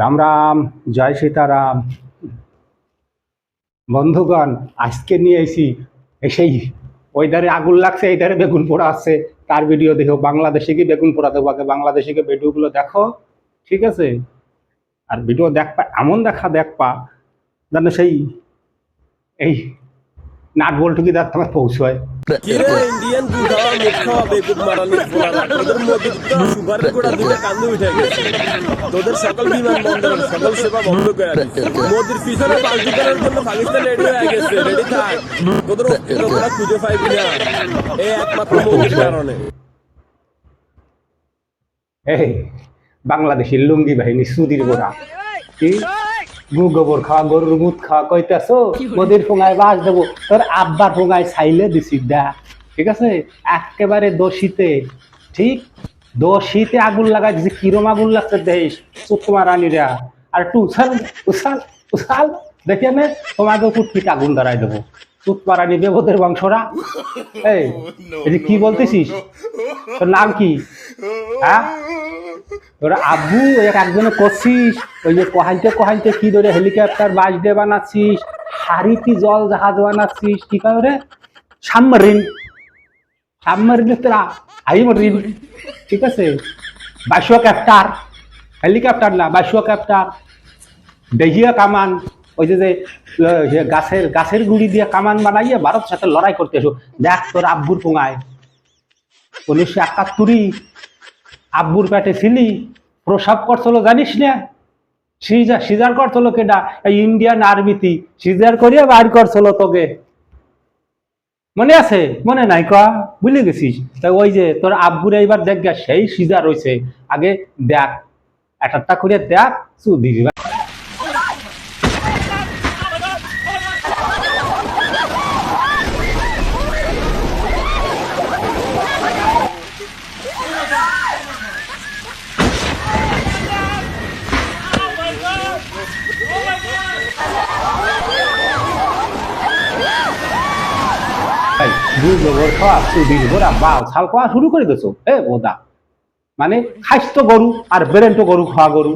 রাম রাম, জয় সীতারাম। বন্ধুগণ, আজকে নিয়ে এসি সেই, ওই ধারে আগুন লাগছে, এই ধারে বেগুন পোড়া আছে তার ভিডিও দেখো, বাংলাদেশে কি বেগুন পোড়া দেবো? আগে বাংলাদেশে কি ভিডিওগুলো দেখো, ঠিক আছে? আর ভিডিও দেখপা এমন দেখা দেখপা যেন সেই, এই নাট বল্টুকি দাঁত তোমার পৌঁছয়। কিরে ইন্ডিয়ান তোদের মধ্যে তো সুগার গোড়া দুটো কান্দে উঠে গেছে। তোদের সকল বিমান বন্দর সকল সেবা বন্ধ করে দিচ্ছে মোদির পিছনে পাল্টি করার জন্য পাকিস্তান রেডি হয়ে গেছে রেডি থাক। তোদের খুঁজে পাইবি না এই একমাত্র মোদির কারণে। এই বাংলাদেশের লুঙ্গি বাহিনী সুদির গোড়া। কি? গু গোবর খাওয়া গরুর মুদ খাওয়া কইতাছো মোদির ফোঙায় বাস দেবো তোর আব্বার ফোঙায় ছাইলে দিছি দা। ঠিক আছে? একেবারে দোষীতে ঠিক? দোষীতে আগুন লাগাই দিছি কিরম আগুন লাগছে দেশ সুকুমার রানীরা। আর একটু উছাল উছাল উছাল দেখে নে তোমাকে ফুটফিট আগুন ধরাই দেবো। সুতমারানি বেবদের বংশরা। এই এই কি বলতেছিস? তোর নাম কি? হ্যাঁ? তোরা আব্বু এক একজনে করছিস, ওই যে কোহাইতে কোহাইতে কি ধরে হেলিকপ্টার বাস দিয়ে বানাচ্ছিস জল জাহাজ বানাচ্ছিস, কি সাবমারিন। ঠিক আছে? বাইশো ক্যাপ্টার, হেলিকপ্টার না, বাইশো ক্যাপ্টার। দেহিয়া কামান, ওই যে যে গাছের গাছের গুড়ি দিয়ে কামান বানাইয়ে ভারত সাথে লড়াই করতে এসো। দেখ তোর আব্বুর পোঙায় উনিশশো একাত্তরই আব্বুর পেটে ছিলি প্রসাব করছিল, জানিস না? সিজার সিজার করছিল কেডা? এই ইন্ডিয়ান আর্মিতি সিজার করিয়া বাইর করছিল তোকে। মনে আছে? মনে নাই ক? বুঝলে গেছিস? তা ওই যে তোর আব্বুর এইবার দেখ সেই সিজার রয়েছে আগে দেখ একটা করিয়া দেখ সুদিস গোবর খাওয়া ছাল খাওয়া শুরু করে দিছো। এ, বোদা। মানে খাইস্ত গরু আর বেরেন্ট গরু খাওয়া গরু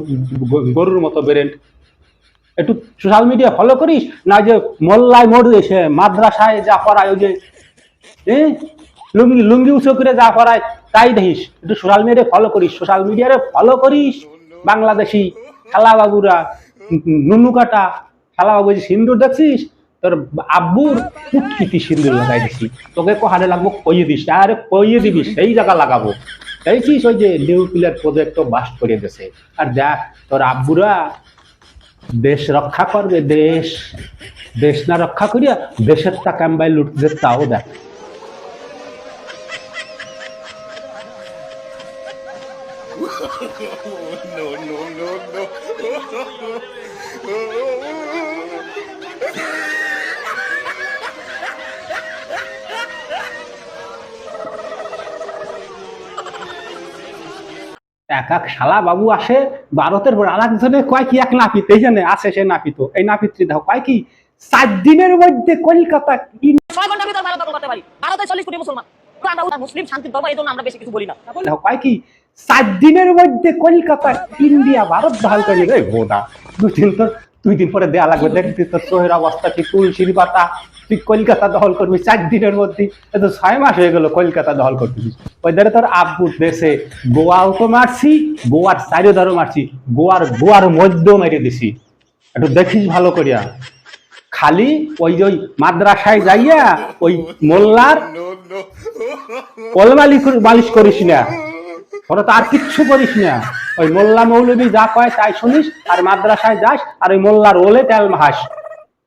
গরুর মতো বেরেন্ট একটু সোশ্যাল মিডিয়া ফলো করিস না যে মোল্লায় মোড় এসে মাদ্রাসায় যা করায় ওই যে লুঙ্গি লুঙ্গি উঁচু করে যা করায় তাই দেখিস একটু সোশ্যাল মিডিয়া ফলো করিস সোশ্যাল মিডিয়ারে ফলো করিস বাংলাদেশি শালা বাবুরা নুনু কাটা শালা বাবু যে সিন্দুর দেখছিস তোর আব্বুর কুটকিটি সিন্দুর লাগাই দিছি। তোকে কোহানে লাগবো, কইয়ে দিস, আরে কইয়ে দিবি, সেই জায়গা লাগাবো। দেখছিস ওই যে নিউক্লিয়ার প্রজেক্ট বাস্ট করে দিছে। আর দেখ, তোর আব্বুরা দেশ রক্ষা করবে, দেশ দেশ না রক্ষা করিয়া দেশের তা ক্যাম্বাই লুটতে তাও দেখ। এক এক শালা বাবু আসে ভারতের পর আর একজনে কয় কি এক নাপিত এই জানে আসে সে নাপিত। এই নাপিত্রী দাও কয় কি সাত দিনের মধ্যে কলকাতা কি ছয় ঘণ্টার ভিতর ভারত দখল করতে পারি। ভারতে চল্লিশ কোটি মুসলমান। আমরা মুসলিম শান্তির ধর্ম এই জন্য আমরা বেশি কিছু বলি না। কয় কি সাত দিনের মধ্যে কলকাতা ইন্ডিয়া ভারত দখল করে। রে ভোদা দুই দিন তো দুই দিন পরে দেয়া লাগবে। দেখবি তোর চোহের অবস্থা কি তুলসির পাতা তুই কলকাতা দখল করবি চার দিনের মধ্যে। এ তো ছয় মাস হয়ে গেল কলকাতা দখল করতেছিস ওই ধারে তোর আব্বুর দেশে গোয়াও তো মারছি গোয়ার চারিও ধারও মারছি গোয়ার গোয়ার মধ্যেও মেরে দিছি। একটু দেখিস ভালো করিয়া। খালি ওই যে ওই মাদ্রাসায় যাইয়া ওই মোল্লার কলমালি মালিশ করিস না। ওরা তো আর কিচ্ছু করিস না ওই মোল্লা মৌলবী যা কয় তাই শুনিস আর মাদ্রাসায় যাস আর ওই মোল্লার ওলে তেল মাহাস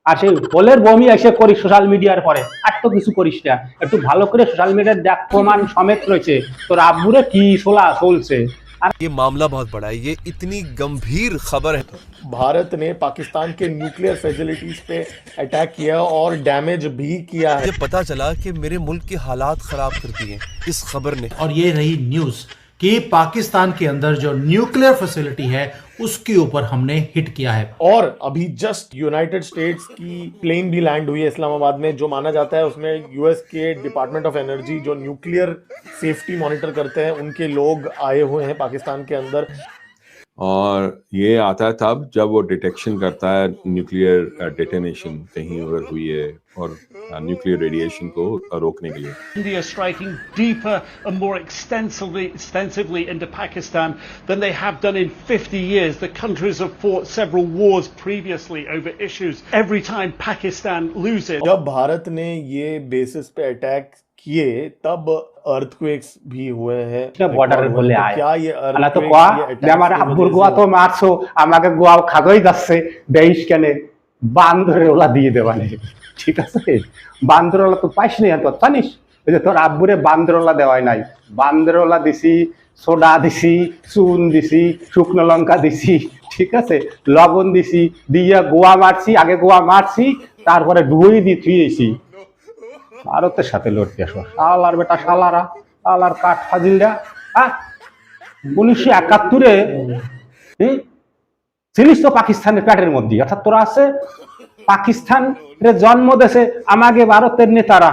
আর সেই ওলের বমি এসে করিস সোশ্যাল মিডিয়ার পরে আর তো কিছু করিস না একটু ভালো করে সোশ্যাল মিডিয়ার দেখ প্রমাণ সমেত রয়েছে তোর আব্বুরে কি সোলা চলছে আর ये मामला बहुत बड़ा है ये इतनी गंभीर खबर है भारत ने पाकिस्तान के न्यूक्लियर फैसिलिटीज पे अटैक किया और डैमेज भी किया है मुझे पता चला कि मेरे मुल्क के हालात खराब कर दिए इस खबर ने और ये रही न्यूज कि पाकिस्तान के अंदर जो न्यूक्लियर फैसिलिटी है, उसके ऊपर हमने हिट किया है। और अभी जस्ट यूनाइटेड स्टेट्स की प्लेन भी लैंड हुई है इस्लामाबाद में, जो माना जाता है उसमें यूएस के डिपार्टमेंट ऑफ़ एनर्जी जो न्यूक्लियर सेफ्टी मॉनिटर करते हैं, उनके लोग आए हुए हैं पाकिस्तान के अंदर। और ये आता है तब जब वो डिटेक्शन करता है न्यूक्लियर डिटेनेशन कहीं अगर हुई है और न्यूक्लियर रेडिएशन को रोकने के लिए। India striking deeper and more extensively extensively in the Pakistan than they have done in 50 years the countries have fought several wars previously over issues every time Pakistan lose जब भारत ने ये basis पे attack किए तब earthquakes भी हुए हैं বর্ডারের বলে तो আয় क्या ये আল্লাহ তো earthquake, কোয়া ये attacks যে আমার की আব্বুর वजह গোয়া से- তো মারছো আমাকে গোয়া খাদই যাচ্ছে দেইস কেন বান্দরে ওলা দিয়ে দেওয়ানে ঠিক আছে বান্দরওয়ালা তো পাইস নি তো জানিস ওই যে তোর আব্বুরে বান্দরওয়ালা দেওয়াই নাই বান্দরওয়ালা দিছি সোডা দিছি চুন দিছি শুকনো লঙ্কা দিছি ঠিক আছে লবণ দিছি দিয়ে গোয়া মারছি আগে গোয়া মারছি তারপরে ডুবই দিয়ে থুয়েছি ভারতের সাথে লড়তে আসো। শালার বেটা শালারা শালার কাঠ ফাজিলরা হ্যাঁ উনিশশো একাত্তরে ছিলিস তো পাকিস্তানের প্যাটের মধ্যে, অর্থাৎ তোরা আছে পাকিস্তান জন্ম দেশে আমাকে ভারতের নেতারা।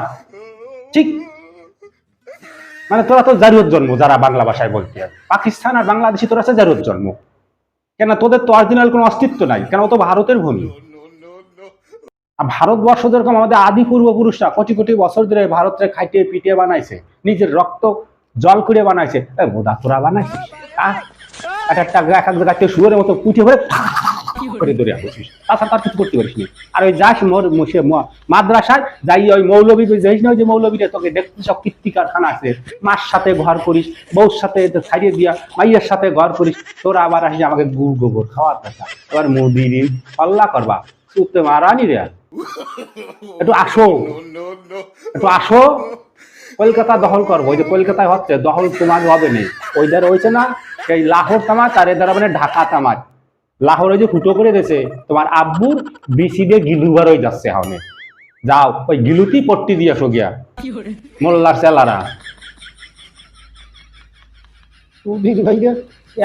ঠিক? মানে তোরা তো জারিয়ত জন্ম, যারা বাংলা ভাষায় বলতে পাকিস্তান আর বাংলাদেশি তোরা আছে জারিয়ত জন্ম। কেন তোদের তো অরিজিনাল কোনো অস্তিত্ব নাই, কেন ও তো ভারতের ভূমি? ভারতবর্ষ যেরকম আমাদের আদি পূর্বপুরুষরা কোটি কোটি বছর ধরে ভারতের খাইটিয়ে পিটিয়ে বানাইছে, নিজের রক্ত জল করে বানাইছে। বোধা তোরা জায়গায় শুয়োরের মতো ভরে ওই যাই না ওই যে তোকে কারখানা আছে। সাথে ঘর করিস সাথে ছাড়িয়ে দিয়া, মাইয়ের সাথে ঘর করিস। তোরা আবার আমাকে গুড় গোবর খাওয়ার কথা এবার মোদি ঋণ পাল্লা করবা। সুতে মারানি রে একটু আসো একটু আসো কলকাতা দখল করব। ওই যে কলকাতায় হচ্ছে দখল তোমার হবে নেই। ওই দ্বারা হয়েছে না সেই লাহোর তামাজ আর এ দ্বারা মানে ঢাকা তামাজ লাহোর ওই যে ফুটো করে দিয়েছে তোমার আব্বুর বিসি দিয়ে গিলুবার হয়ে যাচ্ছে হামে যাও ওই গিলুতি পট্টি দিয়ে আসো গিয়া। মোল্লার সেলারা সুধীর ভাইয়া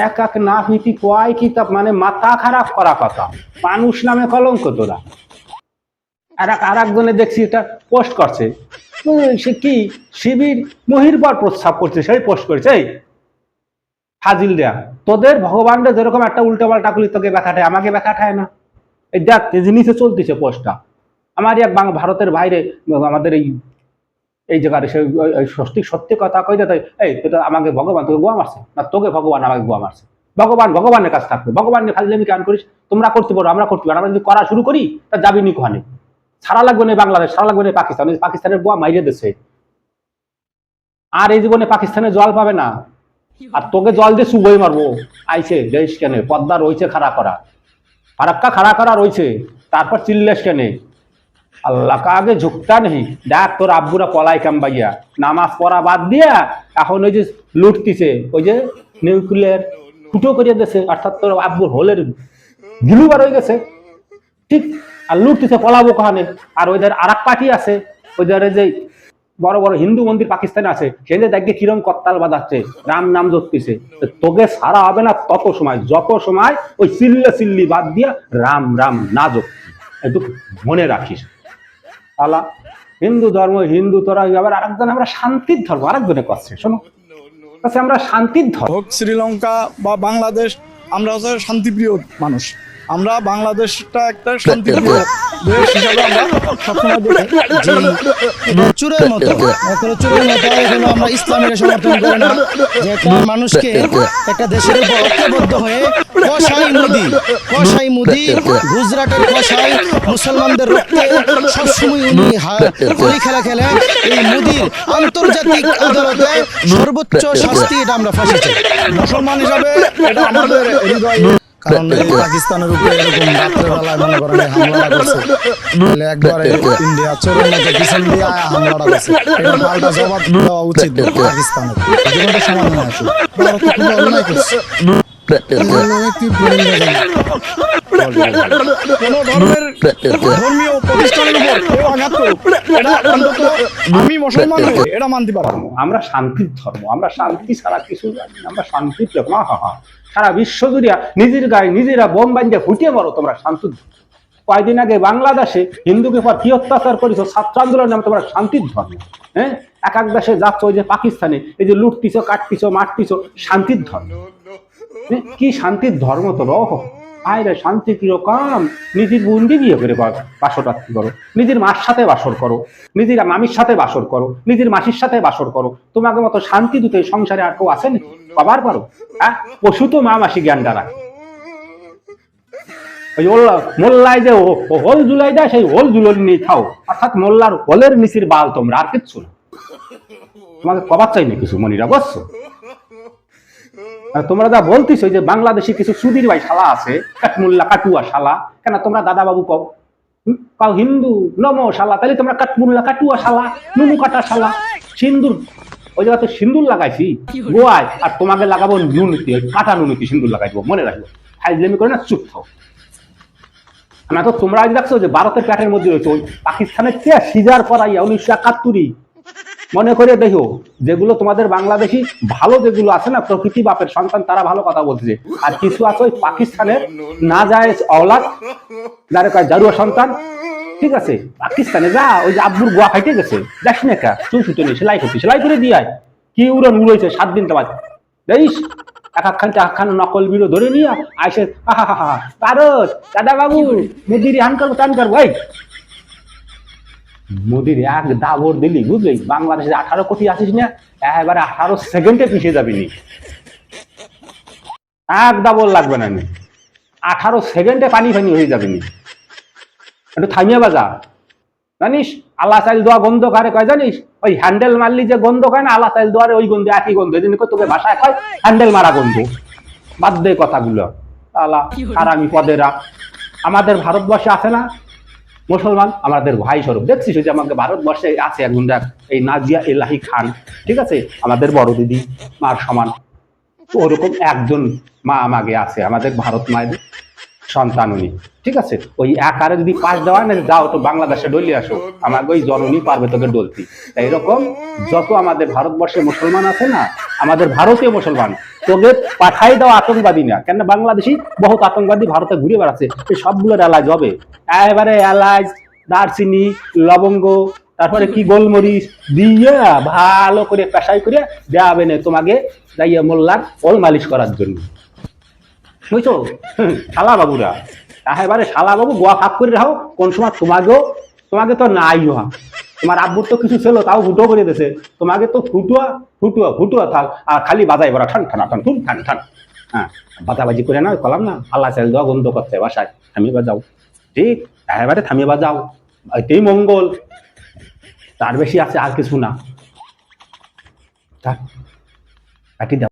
এক এক না হইতি কয় কিতাব মানে মাথা খারাপ করা কথা। মানুষ নামে কলঙ্ক তোরা। আর এক আর একজনে দেখছি এটা পোস্ট করছে। সে কি? শিবির মহিরবার প্রস্তাব করছে, সেই পোস্ট করেছে, এই ফাজিল দেয়া। তোদের ভগবানরা যেরকম একটা উল্টো পাল্টা করলি, তোকে ব্যাখ্যাটায় আমাকে ব্যাখ্যাটায় না। এই দেখ, এই জিনিসে চলতেছে পোস্টটা। আমার এক ভারতের বাইরে, আমাদের এই এই জায়গার সে সত্যি সত্যি কথা কই দে এই তোটা আমাকে ভগবান, তোকে গোয়া মারছে। না, তোকে ভগবান আমাকে গোয়া মারছে। ভগবান, ভগবানের কাছে থাকবে। ভগবান নিয়ে ফাজলামি কেন করিস? তোমরা করতে পারো, আমরা করতে পারো। আমরা যদি করা শুরু করি, তা যাবি নি কোহানে? ছাড়া লাগবে না বাংলাদেশ ছাড়া লাগবে না পাকিস্তান। পাকিস্তানের গোয়া মাইরে দেশে আর এই জীবনে পাকিস্তানে জল পাবে না। আর তোকে জল দিয়ে সুবই মারবো। আইছে, দেশ কেনে, পদ্মা রয়েছে খাড়া করা। ফারাক্কা খাড়া করা রয়েছে। তারপর চিল্লেস কেনে। আল্লাহ আগে ঝুঁকতা নেই? দেখ, তোর আব্বুরা পলাই কামবাইয়া নামাজ পড়া বাদ দিয়া এখন ওই যে লুটতিছে, ওই যে নিউক্লিয়ার ফুটো করিয়ে দিয়েছে অর্থাৎ তোর আব্বুর হোলের গিলুবার হয়ে গেছে। ঠিক, আর লুটতেছে পলাবো কাহানে? আর ওইদের আর এক পার্টি আছে ওইদের যে বড় বড় হিন্দু মন্দির পাকিস্তানে আছে সেখানে দেখবে কিরম কত্তাল বাঁধাচ্ছে, রাম নাম তো তোকে সারা হবে না তত সময় যত সময় ওই চিল্লা চিল্লি বাদ দিয়া রাম রাম না জপতি একটু মনে রাখিস। আলা হিন্দু ধর্ম, হিন্দু তোরা, আবার আরেকজন, আমরা শান্তির ধর্ম আরেকজনে করছে শোনো। কাছে আমরা শান্তির ধর্ম। শ্রীলঙ্কা বা বাংলাদেশ, আমরা হচ্ছে শান্তিপ্রিয় মানুষ। আমরা বাংলাদেশটা একটা শান্তিপ্রিয় দেশ হিসাবে আমরা সবসময় চুরের মতো চুরের মতো এগুলো আমরা ইসলামের সমর্থন করে না যে মানুষকে একটা দেশের উপর ঐক্যবদ্ধ হয়ে কসাই মুদি মুদি গুজরাটের কসাই মুসলমানদের রক্তে সবসময় উনি হোলি খেলা খেলে এই মুদির আন্তর্জাতিক আদালতে সর্বোচ্চ শাস্তি এটা আমরা ফাঁসি মুসলমান হিসাবে এটা আমাদের হৃদয় কারণ পাকিস্তানের উপরে এরকম রাত্রেবেলায় মনে করেন হামলাটা করছে। তাহলে একবারে ইন্ডিয়া চোরের মতো পিছন দিয়ে হামলাটা করছে। এটা পাল্টা জবাব দেওয়া উচিত পাকিস্তানের। জীবনটা সমাধান আছে ভারত খুব অন্যায় করছে কোন। আমরা শান্তির ধর্ম আমরা শান্তি ছাড়া কিছু জানি আমরা শান্তির হা হা সারা বিশ্ব জুড়িয়া নিজের গায়ে নিজেরা বোম বান্ধে ফুটিয়ে মারো তোমরা শান্তির। কয়দিন আগে বাংলাদেশে হিন্দুকে পর কি অত্যাচার করেছ? ছাত্র আন্দোলন নামে তোমরা শান্তির ধর্ম হ্যাঁ? এক এক দেশে যাচ্ছ ওই যে পাকিস্তানে, এই যে লুটতিছো, কাটতিছো, মারতিছো শান্তির ধর্ম কি শান্তির ধর্ম তো রহ? আয় রে শান্তি কীরকম? নিজের বন্দি বিয়ে করে বাসরাত্রি করো। নিজের মার সাথে বাসর করো। নিজের মামির সাথে বাসর করো। নিজের মাসির সাথে বাসর করো। তোমাকে মতো শান্তি এই সংসারে আর কেউ আছে নাকি? কবার পারো হ্যাঁ? পশু তো মা মাসি জ্ঞানটা রাখে ওই যে ও জুলাই দেয়, সেই হোল জুলন নিয়ে খাও। অর্থাৎ মোল্লার হোলের বাল তোমরা, আর কিচ্ছু না। তোমাকে কবার চাই না কিছু, মনিরা আর তোমরা যা বলতিস যে বাংলাদেশে কিছু সুধীর ভাই শালা আছে, কাঠমুল্লা কাটুয়া শালা, কেন তোমরা দাদা বাবু কও? কাও হিন্দু নম শালা, তাহলে তোমরা কাঠমুল্লা কাটুয়া শালা, নুনু কাটা শালা, সিন্দুর ওই জায়গাতে সিন্দুর লাগাইছি গোয়ায় আর তোমাকে লাগাবো নুনতি ওই কাটা নুনতি সিন্দুর লাগাইবো মনে রাখব। ফাইজলেমি করে না চুপ থাও। না তো তোমরা আজ দেখছ যে ভারতের প্যাটের মধ্যে রয়েছে ওই পাকিস্তানের চেয়ে সিজার করাইয়া উনিশশো একাত্তরই? মনে করে দেখো যেগুলো তোমাদের বাংলাদেশি ভালো যেগুলো আছে না প্রকৃতি বাপের সন্তান তারা ভালো কথা বলছে আর কিছু আছে ওই পাকিস্তানের না যায় অওলাদ যারা জারুয়া সন্তান ঠিক আছে, পাকিস্তানে যা, ওই যে আব্বুর গোয়া ফাইটে গেছে, যাস না কা চুল ছুটে নেই সেলাই করতে সেলাই করে দিয়ে আয়। কি উড়ন উড়েছে সাত দিন তোমার দেখিস, এক একখান একখান নকল বিরো ধরে নিয়ে দাদা বাবু হান করব, টান করব মোদির এক দাবর দিলি, বুঝলি? বাংলাদেশে আঠারো কোটি আসিস না এবারে আঠারো সেকেন্ডে পিছিয়ে যাবি নি। এক দাবর লাগবে না নি। আঠারো সেকেন্ডে পানি ফানি হয়ে যাবে নি। একটু থামিয়ে বাজা। জানিস আল্লাহ চাইল দোয়া গন্ধ কারে কয় জানিস? ওই হ্যান্ডেল মারলি যে গন্ধ কয় না আল্লাহ চাইল দোয়ারে ওই গন্ধ একই গন্ধ। এই তোকে ভাষায় কয়? হ্যান্ডেল মারা গন্ধ। বাদ দে কথাগুলো। আল্লাহ আর আমি পদেরা। আমাদের ভারতবর্ষে আছে না? মুসলমান? আমাদের ভাই স্বরূপ দেখছিস যে আমাদের ভারতবর্ষে আছে একজন এই নাজিয়া এলাহি খান। ঠিক আছে? আমাদের বড় দিদি, মার সমান। ওরকম একজন মা আমাকে আছে, আমাদের ভারত মায়ের। সন্তান উনি। ঠিক আছে? ওই আকারে যদি পাশ দেওয়া না যাও তো বাংলাদেশে ডলি আসো। আমার ওই জননী পারবে তোকে ডলতি। তাই এরকম যত আমাদের ভারতবর্ষে মুসলমান আছে না, আমাদের ভারতীয় মুসলমান তোকে পাঠাই দেওয়া আতঙ্কবাদী না। কেন বাংলাদেশি বহুত আতঙ্কবাদী ভারতে ঘুরে বেড়াচ্ছে। এই সবগুলোর এলাজ হবে। এবারে এলাচ দারচিনি, লবঙ্গ, তারপরে কি গোলমরিচ দিয়ে ভালো করে পেশাই করে দেওয়াবে না তোমাকে, যাইয়া মোল্লার ওল মালিশ করার জন্য। বুঝছ শালা বাবুরা। এবারে শালা বাবু গোয়া ফাঁক করে রাখো, কোন সময় তোমাকেও তোমাকে তো নাই হওয়া তোমার আব্বুর তো কিছু ছিল, তাও ফুটো করে দিয়েছে তোমাকে তো ফুটুয়া ফুটুয়া ফুটুয়া থাক, আর খালি বাজাই বড়া ঠান ঠান ঠান ঠুন ঠান ঠান। হ্যাঁ বাজাবাজি করে না কলাম না। আল্লাহ চাল দেওয়া বন্ধ করতে বাসায় থামিয়ে বাজাও ঠিক? এবারে থামিয়ে বাজাও এটাই মঙ্গল। তার বেশি আছে আর কিছু না। কাটি দাও।